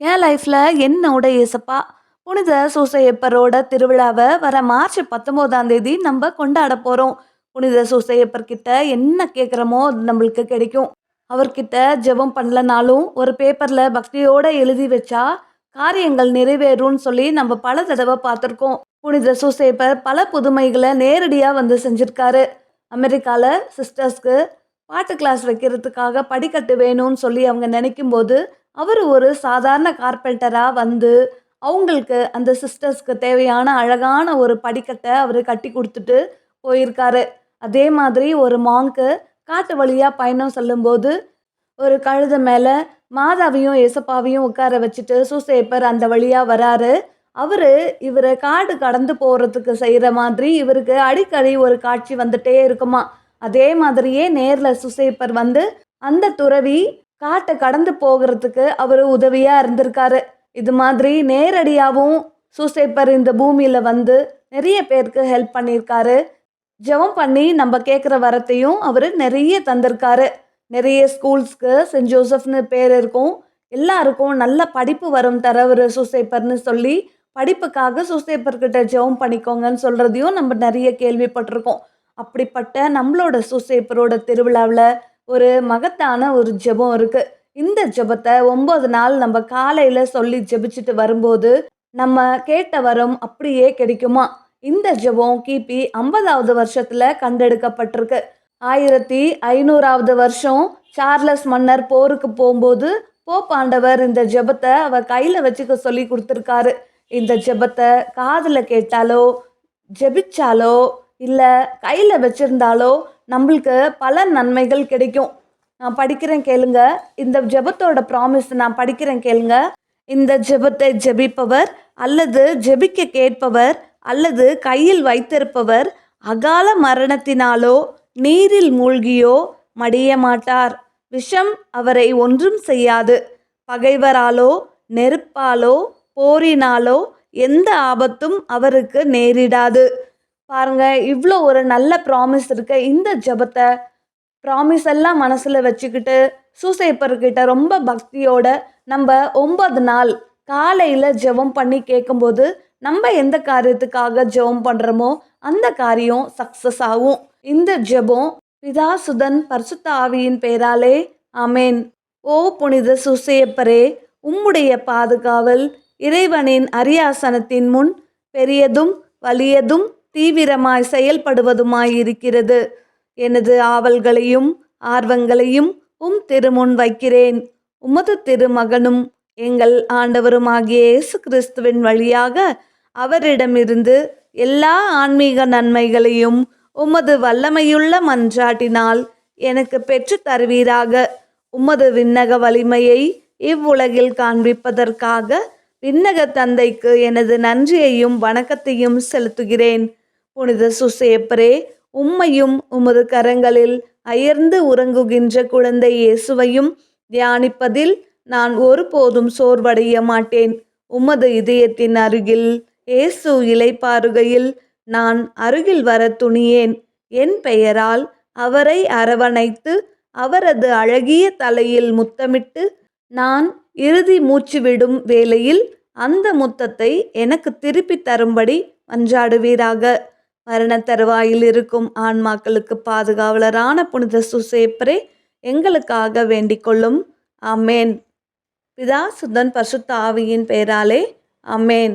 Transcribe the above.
என் லைஃப்பில் என்னோட ஏசப்பா? புனித சூசையப்பரோட திருவிழாவை வர மார்ச் பத்தொம்போதாம் தேதி நம்ம கொண்டாட போகிறோம் புனித சூசையப்பர் கிட்ட என்ன கேட்குறோமோ அது நம்மளுக்கு கிடைக்கும். அவர்கிட்ட ஜெபம் பண்ணலனாலும் ஒரு பேப்பரில் பக்தியோடு எழுதி வச்சா காரியங்கள் நிறைவேறும்னு சொல்லி நம்ம பல தடவை பார்த்துருக்கோம். புனித சூசையப்பர் பல புதுமைகளை நேரடியாக வந்து செஞ்சுருக்காரு. அமெரிக்காவில் சிஸ்டர்ஸ்க்கு பாட்டு கிளாஸ் வைக்கிறதுக்காக படிக்கட்டு வேணும்னு சொல்லி அவங்க நினைக்கும் போது அவர் ஒரு சாதாரண கார்பெண்டராக வந்து அவங்களுக்கு அந்த சிஸ்டர்ஸ்க்கு தேவையான அழகான ஒரு படிக்கட்டை அவர் கட்டி கொடுத்துட்டு போயிருக்காரு. அதே மாதிரி ஒரு மாங்க்கு காட்டு வழியாக பயணம் செல்லும்போது ஒரு கழுத மேலே மாதாவையும் எசப்பாவையும் உட்கார வச்சுட்டு சூசேப்பர் அந்த வழியாக வராரு. அவர் இவரை காடு கடந்து போகிறதுக்கு செய்கிற மாதிரி இவருக்கு அடிக்கடி ஒரு காட்சி வந்துட்டே இருக்குமா? அதே மாதிரியே நேரில் சுசேப்பர் வந்து அந்த துறவி காட்டை கடந்து போகிறதுக்கு அவர் உதவியாக இருந்திருக்காரு. இது மாதிரி நேரடியாகவும் சூசைப்பர் இந்த பூமியில் வந்து நிறைய பேருக்கு ஹெல்ப் பண்ணியிருக்காரு. ஜெபம் பண்ணி நம்ம கேட்குற வரத்தையும் அவர் நிறைய தந்திருக்காரு. நிறைய ஸ்கூல்ஸ்க்கு சென்ட் ஜோசப்னு பேர் இருக்கும். எல்லாருக்கும் நல்ல படிப்பு வரும் தரவர் சூசைப்பர்னு சொல்லி படிப்புக்காக சூசைப்பர்கிட்ட ஜெபம் பண்ணிக்கோங்கன்னு சொல்கிறதையும் நம்ம நிறைய கேள்விப்பட்டிருக்கோம். அப்படிப்பட்ட நம்மளோட சூசைப்பரோட திருவிழாவில் ஒரு மகத்தான ஒரு ஜெபம் இருக்குது இந்த ஜெபத்தை ஒம்பது நாள் நம்ம காலையில் சொல்லி ஜெபிச்சுட்டு வரும்போது நம்ம கேட்ட வரம் அப்படியே கிடைக்குமா? இந்த ஜெபம் கிபி ஐம்பதாவது வருஷத்தில் கண்டெடுக்கப்பட்டிருக்கு. ஆயிரத்தி ஐநூறாவது வருஷம் சார்லஸ் மன்னர் போருக்கு போகும்போது போப்பாண்டவர் இந்த ஜெபத்தை அவர் கையில் வச்சுக்க சொல்லி கொடுத்துருக்காரு. இந்த ஜெபத்தை காதில் கேட்டாலோ ஜெபிச்சாலோ இல்லை கையில் வச்சுருந்தாலோ நம்மளுக்கு பல நன்மைகள் கிடைக்கும். நான் படிக்கிறேன் கேளுங்க. இந்த ஜெபத்தோட ப்ராமிஸ் நான் படிக்கிறேன் கேளுங்க. இந்த ஜெபத்தை ஜெபிப்பவர் அல்லது ஜெபிக்க கேட்பவர் அல்லது கையில் வைத்திருப்பவர் அகால மரணத்தினாலோ நீரில் மூழ்கியோ மடிய மாட்டார். விஷம் அவரை ஒன்றும் செய்யாது. பகைவராலோ நெருப்பாலோ போரினாலோ எந்த ஆபத்தும் அவருக்கு நேரிடாது. பாருங்க இவ்வளோ ஒரு நல்ல ப்ராமிஸ் இருக்க. இந்த ஜபத்தை ப்ராமிஸ் எல்லாம் மனசில் வச்சுக்கிட்டு சூசைப்பர்கிட்ட ரொம்ப பக்தியோட நம்ம ஒன்பது நாள் காலையில் ஜெபம் பண்ணி கேட்கும்போது நம்ம எந்த காரியத்துக்காக ஜெபம் பண்ணுறோமோ அந்த காரியம் சக்ஸஸ் ஆகும். இந்த ஜெபம் பிதாசுதன் பரிசுத்த ஆவியின் பெயராலே அமேன் ஓ புனித சுசையப்பரே உம்முடைய பாதுகாவல் இறைவனின் அரியாசனத்தின் முன் பெரியதும் வலியதும் தீவிரமாய் செயல்படுவதுமாய் இருக்கிறது எனது ஆவல்களையும் ஆர்வங்களையும் உம் திருமுன் வைக்கிறேன். உமது திருமகனும் எங்கள் ஆண்டவருமாகிய இயேசு கிறிஸ்துவின் வழியாக அவரிடமிருந்து எல்லா ஆன்மீக நன்மைகளையும் உமது வல்லமையுள்ள மன்றாட்டினால் எனக்கு பெற்று தருவீராக. உமது விண்ணக வலிமையை இவ்வுலகில் காண்பிப்பதற்காக விண்ணக தந்தைக்கு எனது நன்றியையும் வணக்கத்தையும் செலுத்துகிறேன். புனித சுசேப்பரே உம்மையும் உமது கரங்களில் அயர்ந்து உறங்குகின்ற குழந்தை இயேசுவையும் தியானிப்பதில் நான் ஒருபோதும் சோர்வடைய மாட்டேன். உமது இதயத்தின் அருகில் இயேசு இலைப்பாருகையில் நான் அருகில் வர துணியேன். என் பெயரால் அவரை அரவணைத்து அவரது அழகிய தலையில் முத்தமிட்டு நான் இறுதி மூச்சு விடும் வேளையில் அந்த முத்தத்தை எனக்கு திருப்பி தரும்படி மன்றாடுவீராக. மரண தருவாயில் இருக்கும் ஆன்மாக்களுக்கு பாதுகாவலரான புனித சுசேப்பரே எங்களுக்காக வேண்டிக் கொள்ளும். அமேன் பிதா சுதன் பசுத்த ஆவியின் பெயராலே அமேன்